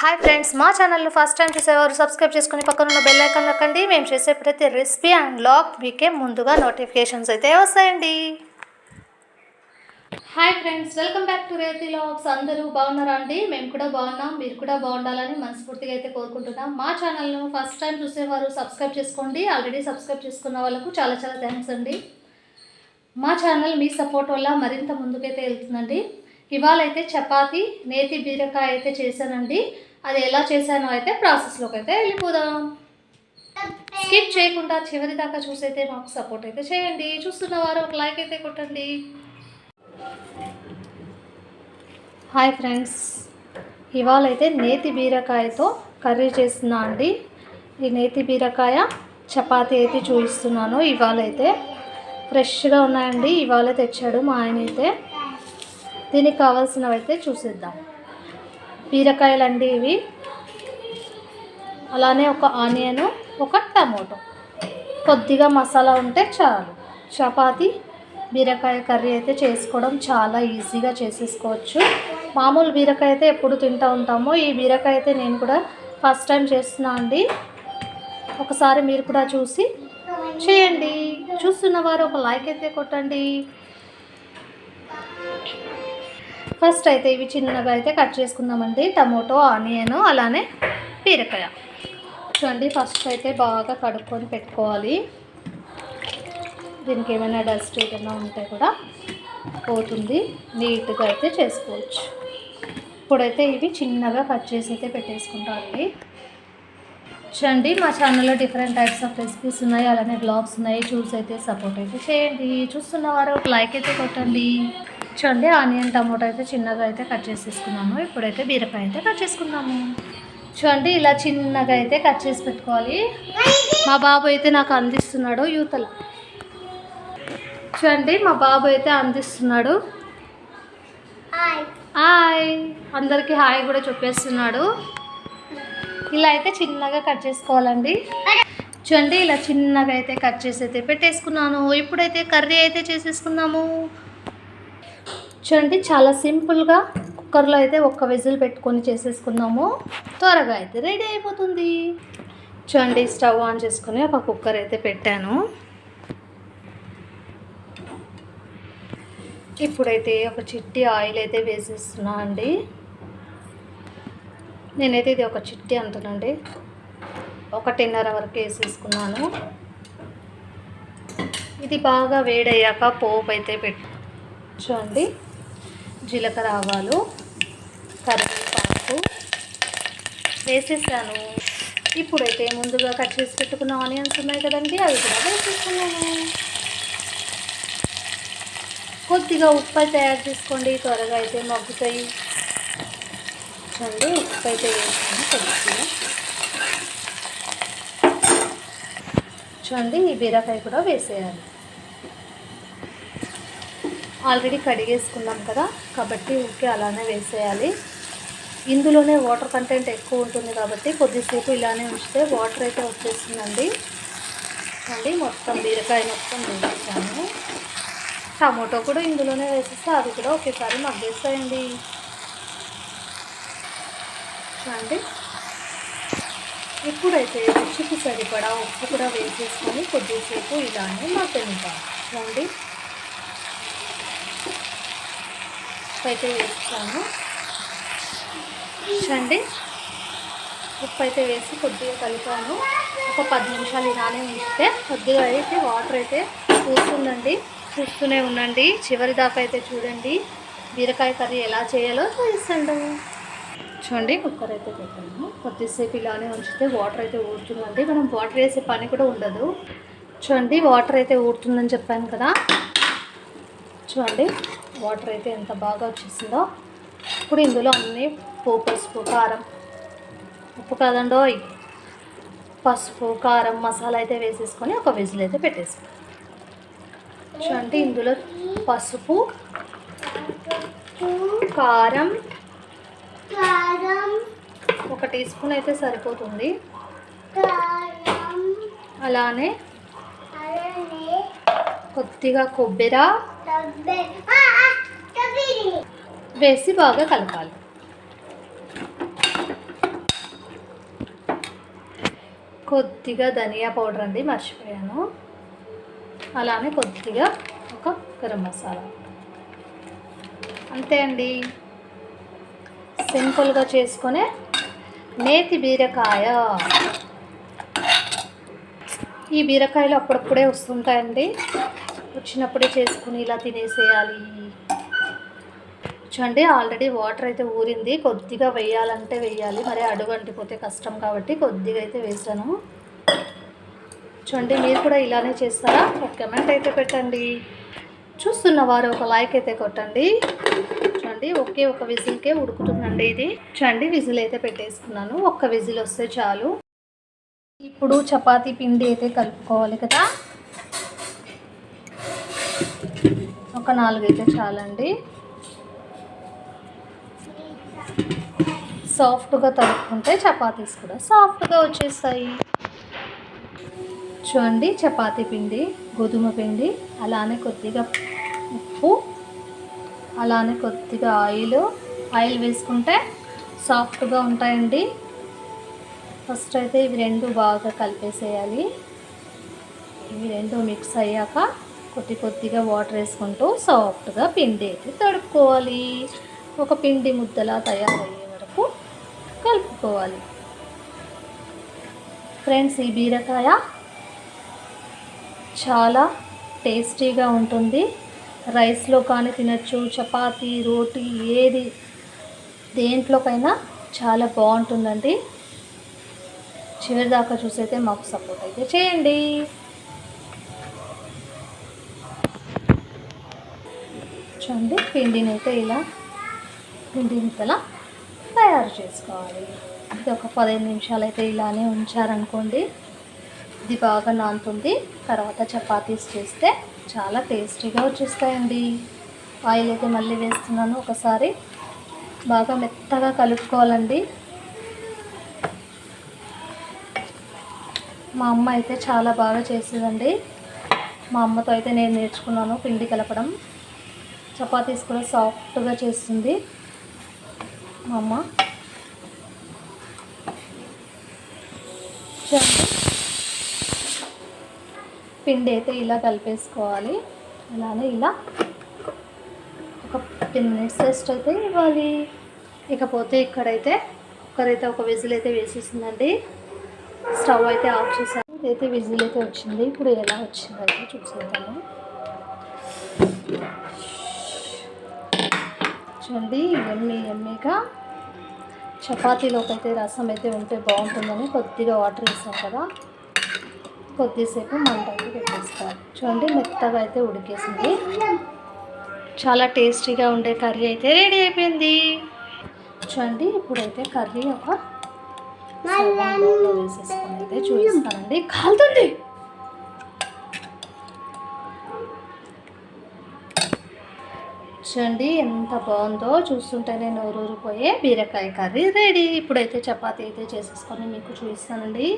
Hi friends మా ఛానల్ని first time చూసేవారు సబ్స్క్రైబ్ చేసుకుని పక్కన ఉన్న బెల్ ఐకాన్ నొక్కండి. మేము చేసే ప్రతి రెసిపీ అండ్ బ్లాగ్ మీకే ముందుగా నోటిఫికేషన్స్ అయితే వస్తాయండి. Hi friends welcome back to Rethi logs అందరూ బాగున్నారా అండి? మేము కూడా బాగున్నాం మీరు కూడా బాగుండాలని మనస్ఫూర్తిగా అయితే కోరుకుంటున్నాం. మా ఛానల్ను ఫస్ట్ టైం చూసేవారు సబ్స్క్రైబ్ చేసుకోండి. ఆల్రెడీ సబ్స్క్రైబ్ చేసుకున్న వాళ్ళకు చాలా చాలా థ్యాంక్స్ అండి. మా ఛానల్ మీ సపోర్ట్ వల్ల మరింత ముందుకైతే వెళ్తుందండి. ఇవాళ అయితే చపాతి నేతి బీరకాయ అయితే చేశానండి. అది ఎలా చేశానో అయితే ప్రాసెస్లోకి అయితే వెళ్ళిపోదాం. స్కిప్ చేయకుండా చివరి దాకా చూసైతే మాకు సపోర్ట్ అయితే చేయండి. చూస్తున్న వారు ఒక లైక్ అయితే కొట్టండి. హాయ్ ఫ్రెండ్స్ ఇవాళ అయితే నేతి బీరకాయతో కర్రీ చేస్తున్నా అండి. ఈ నేతి బీరకాయ చపాతీ అయితే చూపిస్తున్నాను. ఇవాళ అయితే ఫ్రెష్గా ఉన్నాయండి. ఇవాళ తెచ్చాడు మా ఆయన అయితే దీనికి కావాల్సినవి అయితే చూసేద్దాం. బీరకాయలు అండి ఇవి అలానే ఒక ఆనియన్ ఒక టమోటో. కొద్దిగా మసాలా ఉంటే చాలు. చపాతి బీరకాయ కర్రీ అయితే చేసుకోవడం చాలా ఈజీగా చేసేసుకోవచ్చు. మామూలు బీరకాయ అయితే ఎప్పుడు తింటూ ఉంటామో ఈ బీరకాయ అయితే నేను కూడా ఫస్ట్ టైం చేస్తున్నా అండి. ఒకసారి మీరు కూడా చూసి చేయండి. చూస్తున్న వారు ఒక లైక్ అయితే కొట్టండి. ఫస్ట్ అయితే ఇవి చిన్నగా అయితే కట్ చేసుకుందామండి. టమోటో ఆనియన్ అలానే బీరకాయ. చూడండి ఫస్ట్ అయితే బాగా కడుక్కొని పెట్టుకోవాలి. దీనికి ఏమైనా డస్ట్ ఏదైనా ఉంటే కూడా పోతుంది. నీట్గా అయితే చేసుకోవచ్చు. ఇప్పుడైతే ఇవి చిన్నగా కట్ చేసి అయితే పెట్టేసుకుంటామండి చూడండి మా ఛానల్లో డిఫరెంట్ టైప్స్ ఆఫ్ రెసిపీస్ ఉన్నాయి. అలానే బ్లాగ్స్ ఉన్నాయి. చూసి అయితే సపోర్ట్ అయితే చేయండి. చూస్తున్న వారు ఒక లైక్ అయితే కొట్టండి. చూడండి ఆనియన్ టమోటా అయితే చిన్నగా అయితే కట్ చేసేసుకున్నాము. ఇప్పుడైతే బీరకాయ అయితే కట్ చేసుకున్నాము చూడండి ఇలా చిన్నగా అయితే కట్ చేసి పెట్టుకోవాలి. మా బాబు అయితే నాకు అందిస్తున్నాడు యూతల. చూడండి మా బాబు అయితే అందిస్తున్నాడు. హాయ్ అందరికీ హాయ్ కూడా చెప్పేస్తున్నాడు. ఇలా అయితే చిన్నగా కట్ చేసుకోవాలండి. చూడండి ఇలా చిన్నగా అయితే కట్ చేసి అయితే పెట్టేసుకున్నాను. ఇప్పుడైతే కర్రీ అయితే చేసేసుకున్నాము చూడండి చాలా సింపుల్గా కుక్కర్లో అయితే ఒక్క విజిల్ పెట్టుకొని చేసేసుకున్నాము త్వరగా అయితే రెడీ అయిపోతుంది. చూడండి స్టవ్ ఆన్ చేసుకుని ఒక కుక్కర్ అయితే పెట్టాను. ఇప్పుడైతే ఒక చిట్టి ఆయిల్ అయితే వేసేస్తున్నా అండి. నేనైతే ఇది ఒక చిట్టి అంటున్నాండి ఒకటిన్నర వరకు వేసేసుకున్నాను. ఇది బాగా వేడయ్యాక పోపు అయితే పెట్టండి జీలకర్ర ఆవాలు కరివేపాకు వేసేసాను. ఇప్పుడైతే ముందుగా కట్ చేసి పెట్టుకున్న ఆనియన్స్ ఉన్నాయి కదండి అవి కూడా వేసేసుకున్నాను. కొద్దిగా ఉప్పు అయితే తయారు చేసుకోండి త్వరగా అయితే మగ్గుతాయి. చూడండి ఉప్పు అయితే వేసుకుని కొద్దిగా చూడండి ఈ బీరకాయ కూడా వేసేయాలి. ఆల్రెడీ కడిగేసుకున్నాం కదా కాబట్టి ఉక్కి అలానే వేసేయాలి. ఇందులోనే వాటర్ కంటెంట్ ఎక్కువ ఉంటుంది కాబట్టి కొద్దిసేపు ఇలానే ఉంచితే వాటర్ అయితే వచ్చేస్తుందండి. అండి మొత్తం బీరకాయ మొత్తం వేసేసాను. టమోటో కూడా ఇందులోనే వేసేస్తే అది కూడా ఒకేసారి మగ్గేస్తాయండి. చూడండి ఇప్పుడైతే రుచికి సరిపడా ఉప్పు కూడా వేసేసుకొని కొద్దిసేపు ఇలానే మగ్గనిద్దాం చూడండి ఉప్పు అయితే వేస్తాను. చూడండి. ఉప్పు అయితే వేసి కొద్దిగా కలిపాను. ఒక పది నిమిషాలు ఇలానే ఉంచితే కొద్దిగా అయితే వాటర్ అయితే చూస్తుందండి చూస్తూనే ఉండండి. చివరి దాకా అయితే చూడండి. బీరకాయ కర్రీ ఎలా చేయాలో చూపిస్తాను చూడండి కుక్కర్ అయితే పెట్టాము కొద్దిసేపు ఇలానే ఉంచితే వాటర్ అయితే ఊరుతుందండి. మనం వాటర్ వేసే పని కూడా ఉండదు. చూడండి వాటర్ అయితే ఊరుతుందని చెప్పాను కదా. చూడండి వాటర్ అయితే ఎంత బాగా వచ్చేసిందో. ఇప్పుడు ఇందులో అన్నీ పోపు పసుపు కారం ఉప్పు కాదండో పసుపు కారం మసాలా అయితే వేసేసుకొని ఒక విజిల్ అయితే పెట్టేసుకోండి చూడండి ఇందులో పసుపు కారం ఒక టీ స్పూన్ అయితే సరిపోతుంది. అలానే కొద్దిగా కొబ్బరి. వేసి బాగా కలపాలి. కొద్దిగా ధనియా పౌడర్ అండి మర్చిపోయాను. అలానే కొద్దిగా ఒక గరం మసాలా. అంతే అండి. సింపుల్గా చేసుకునే నేతి బీరకాయ. ఈ బీరకాయలు అప్పుడప్పుడే వస్తుంటాయండి. వచ్చినప్పుడే చేసుకుని ఇలా తినేసేయాలి. చూడండి ఆల్రెడీ వాటర్ అయితే ఊరింది. కొద్దిగా వేయాలంటే వేయాలి. మరి అడుగు అంటిపోతే కష్టం కాబట్టి కొద్దిగా అయితే వేసాను. చూడండి మీరు కూడా ఇలానే చేస్తారా? ఒక కమెంట్ అయితే పెట్టండి. చూస్తున్న వారు ఒక లైక్ అయితే కొట్టండి. చూడండి ఒకే ఒక విజిల్కే ఉడుకుతుందండి ఇది. చండి విజిల్ అయితే పెట్టేసుకున్నాను. ఒక్క విజిల్ వస్తే చాలు. ఇప్పుడు చపాతీ పిండి అయితే కలుపుకోవాలి కదా. ఒక నాలుగైతే చాలండి. సాఫ్ట్గా తడుపుకుంటే చపాతీస్ కూడా సాఫ్ట్గా వచ్చేస్తాయి. చూడండి చపాతీ పిండి గోధుమ పిండి అలానే కొద్దిగా ఉప్పు అలానే కొద్దిగా ఆయిల్ ఆయిల్ వేసుకుంటే సాఫ్ట్గా ఉంటాయండి. ఫస్ట్ అయితే ఇవి రెండు బాగా కలిపేసేయాలి. ఇవి రెండు మిక్స్ అయ్యాక కొద్ది కొద్దిగా వాటర్ వేసుకుంటూ సాఫ్ట్గా పిండి అయితే తడుపుకోవాలి. ఒక పిండి ముద్దలా తయారయ్యే వరకు కలుపుకోవాలి. ఫ్రెండ్స్ ఈ బీరకాయ చాలా టేస్టీగా ఉంటుంది. రైస్లో కానీ తినచ్చు చపాతీ రోటీ ఏది దేంట్లోకైనా చాలా బాగుంటుందండి. చివరి దాకా చూసైతే మాకు సపోర్ట్ అయితే చేయండి. చూడండి పిండిని అయితే ఇలా పిండిని ఇలా తయారు చేసుకోవాలి. ఇది ఒక పదిహేను నిమిషాలు అయితే ఇలానే ఉంచారనుకోండి ఇది బాగా నానుతుంది. తర్వాత చపాతీస్ చేస్తే చాలా టేస్టీగా వచ్చేస్తాయండి. ఆయిల్ అయితే మళ్ళీ వేస్తున్నాను. ఒకసారి బాగా మెత్తగా కలుపుకోవాలండి. మా అమ్మ అయితే చాలా బాగా చేసేదండి. మా అమ్మతో అయితే నేను నేర్చుకున్నాను పిండి కలపడం. చపాతీస్ కూడా సాఫ్ట్గా చేస్తుంది మా అమ్మ. చూడండి. పిండి అయితే ఇలా కలిపేసుకోవాలి. అలానే ఇలా ఒక టెన్ మినిట్స్ రెస్ట్ అయితే ఇవ్వాలి. ఇకపోతే ఇక్కడైతే ఒకరైతే ఒక విజిల్ అయితే వేసేసిందండి. స్టవ్ అయితే ఆఫ్ చేశాను ఇదైతే విజిల్ అయితే వచ్చింది. ఇప్పుడు ఎలా వచ్చిందో చూసేద్దాము. చూడండి ఎమ్మి ఎమ్మిగా చపాతీలోకి అయితే రసం అయితే ఉంటే బాగుంటుందని కొద్దిగా వాటర్ వేసాం కదా. కొద్దిసేపు మంట అయితే పెట్టేసుకోవాలి చూడండి మెత్తగా అయితే ఉడికేసింది. చాలా టేస్టీగా ఉండే కర్రీ అయితే రెడీ అయిపోయింది. చూడండి ఇప్పుడైతే కర్రీ ఒక వేసేసుకొని అయితే చూపిస్తానండి. కాలుతుంది! చూడండి ఎంత బాగుందో చూస్తుంటేనే నోరూరిపోయే బీరకాయ కర్రీ రెడీ. ఇప్పుడైతే చపాతీ అయితే చేసేసుకొని మీకు చూపిస్తానండి.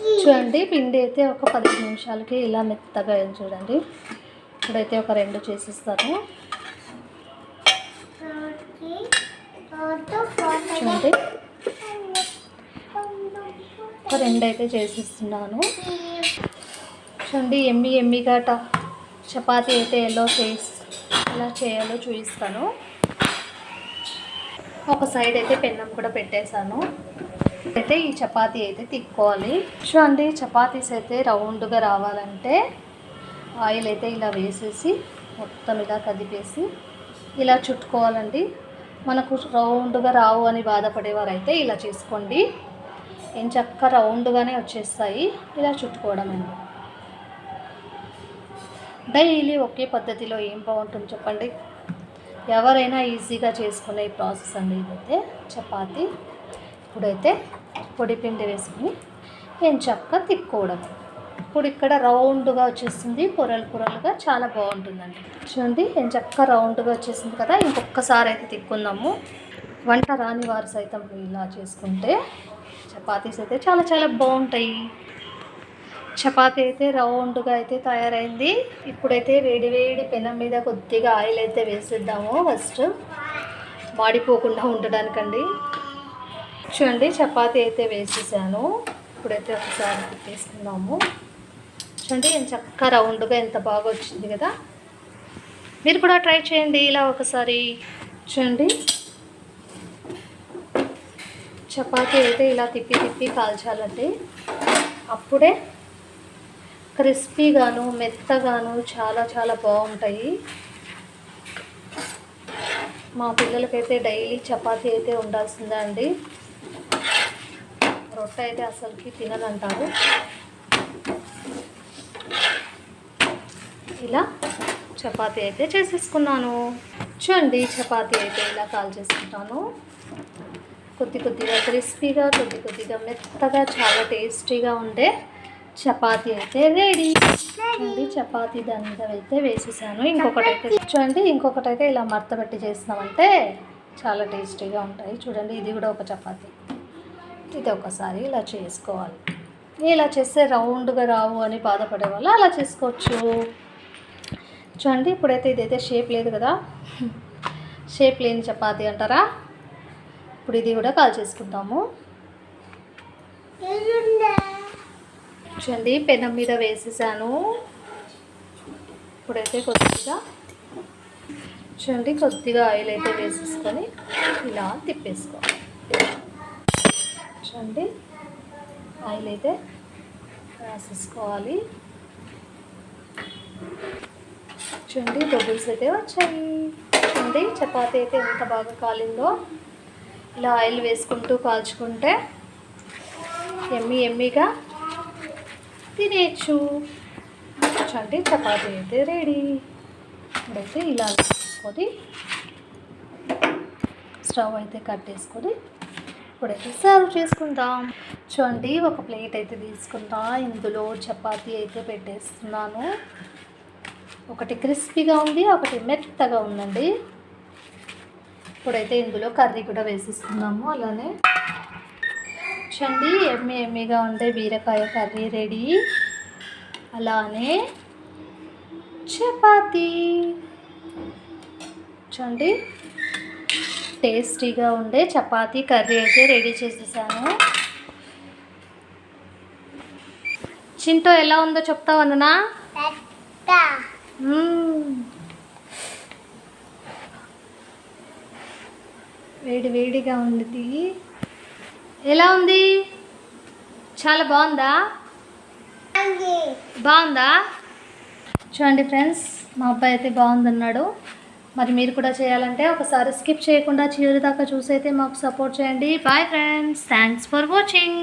చూడండి పిండి అయితే ఒక పదిహేను నిమిషాలకి ఇలా మెత్తగా అయింది చూడండి. ఇప్పుడైతే ఒక రెండు చేసిస్తాను. చూడండి. ఒక రెండు అయితే చేసిస్తున్నాను. చూడండి ఎమ్మి ఎమ్మిగా ట చపాతీ అయితే ఎలా చేసి ఎలా చేయాలో చూపిస్తాను. ఒక సైడ్ అయితే పెన్నం కూడా పెట్టేశాను. అయితే ఈ చపాతీ అయితే తిక్కోవాలి. చూడండి చపాతీస్ అయితే రౌండ్గా రావాలంటే ఆయిల్ అయితే ఇలా వేసేసి మొత్తం ఇలా కదిపేసి ఇలా చుట్టుకోవాలండి. మనకు రౌండ్గా రావు అని బాధపడేవారు అయితే ఇలా చేసుకోండి. ఏం చక్క రౌండ్గానే వచ్చేస్తాయి. ఇలా చుట్టుకోవడం అండి. డైలీ ఒకే పద్ధతిలో ఏం బాగుంటుంది చెప్పండి? ఎవరైనా ఈజీగా చేసుకునే ప్రాసెస్ అండి ఇదైతే చపాతి. ఇప్పుడైతే పొడి పిండి వేసుకుని ఎంచక్క తిక్కోవడం ఇప్పుడు ఇక్కడ రౌండ్గా వచ్చేస్తుంది పొరలు పొరలుగా చాలా బాగుంటుందండి. చూడండి ఎంచక్క రౌండ్గా వచ్చేసింది కదా ఇంకొకసారి అయితే తిక్కుందాము వంట రాని వారు సైతం ఇలా చేసుకుంటే చపాతీస్ అయితే చాలా చాలా బాగుంటాయి. చపాతీ అయితే రౌండ్గా అయితే తయారైంది. ఇప్పుడైతే వేడి వేడి పెనం మీద కొద్దిగా ఆయిల్ అయితే వేసేద్దాము ఫస్ట్. మాడిపోకుండా ఉండడానికండి. చూడండి చపాతీ అయితే వేసేసాను. ఇప్పుడైతే ఒకసారి తీసుకుందాము చూడండి ఎంత చక్కగా రౌండ్గా ఎంత బాగా వచ్చింది కదా. మీరు కూడా ట్రై చేయండి ఇలా ఒకసారి. చూడండి. చపాతీ అయితే ఇలా తిప్పి తిప్పి కాల్చాలండి అప్పుడే క్రిస్పీగాను మెత్తగాను చాలా చాలా బాగుంటాయి. మా పిల్లలకైతే డైలీ చపాతీ అయితే ఉండాల్సిందే అండి. రొట్టె అయితే అసలుకి తినదంటారు. ఇలా చపాతీ అయితే చేసేసుకున్నాను. చూడండి చపాతీ అయితే ఇలా కాల్ చేసుకుంటాను. కొద్ది కొద్దిగా క్రిస్పీగా కొద్ది కొద్దిగా మెత్తగా చాలా టేస్టీగా ఉండే చపాతీ అయితే రెడీ. చూడండి చపాతీ దాని మీద అయితే వేసేసాను. ఇంకొకటి అయితే చూడండి ఇంకొకటి అయితే ఇలా మడత పెట్టి చేసినామంటే చాలా టేస్టీగా ఉంటాయి. చూడండి ఇది కూడా ఒక చపాతీ. ఇది ఒకసారి ఇలా చేసుకోవాలి. ఇలా చేస్తే రౌండ్గా రావు అని బాధపడే వాళ్ళు అలా చేసుకోవచ్చు. చూడండి ఇప్పుడైతే ఇదైతే షేప్ లేదు కదా. షేప్ లేని చపాతి అంటారా? ఇప్పుడు ఇది కూడా కాల్ చేసుకుంటాము చూడండి పెనం మీద వేసేసాను. ఇప్పుడైతే కొద్దిగా చూడండి కొద్దిగా ఆయిల్ అయితే వేసేసుకొని ఇలా తిప్పేసుకోవాలి. చూడండి ఆయిల్ అయితే రాసేసుకోవాలి. చూడండి బబుల్స్ అయితే వచ్చాయి. చూడండి చపాతీ అయితే ఎంత బాగా కాలిందో. ఇలా ఆయిల్ వేసుకుంటూ కాల్చుకుంటే ఎమ్మి ఎమ్మిగా తినేయచ్చు. చూడండి చపాతీ అయితే రెడీ. ఇప్పుడైతే ఇలా వేసుకొని స్టవ్ అయితే కట్టేసుకొని ఇప్పుడైతే సర్వ్ చేసుకుందాం. చూడండి ఒక ప్లేట్ అయితే తీసుకుంటా. ఇందులో చపాతీ అయితే పెట్టేస్తున్నాను. ఒకటి క్రిస్పీగా ఉంది ఒకటి మెత్తగా ఉందండి. ఇప్పుడైతే ఇందులో కర్రీ కూడా వేసేస్తున్నాము అలానే. చూడండి ఎమ్మి ఎమ్మిగా ఉండే బీరకాయ కర్రీ రెడీ. అలానే చపాతీ. చూడండి టేస్టీగా ఉండే చపాతీ కర్రీ అయితే రెడీ చేసేసాను. చింటో ఎలా ఉందో చెప్తావు అన్ననా. వేడి వేడిగా ఉంది. ఎలా ఉంది? చాలా బాగుందా. బాగుందా? చూడండి ఫ్రెండ్స్ మా అబ్బాయి అయితే బాగుందన్నాడు. మరి మీరు కూడా చేయాలంటే ఒకసారి స్కిప్ చేయకుండా చివరి దాకా చూసైతే మాకు సపోర్ట్ చేయండి. Bye friends thanks for watching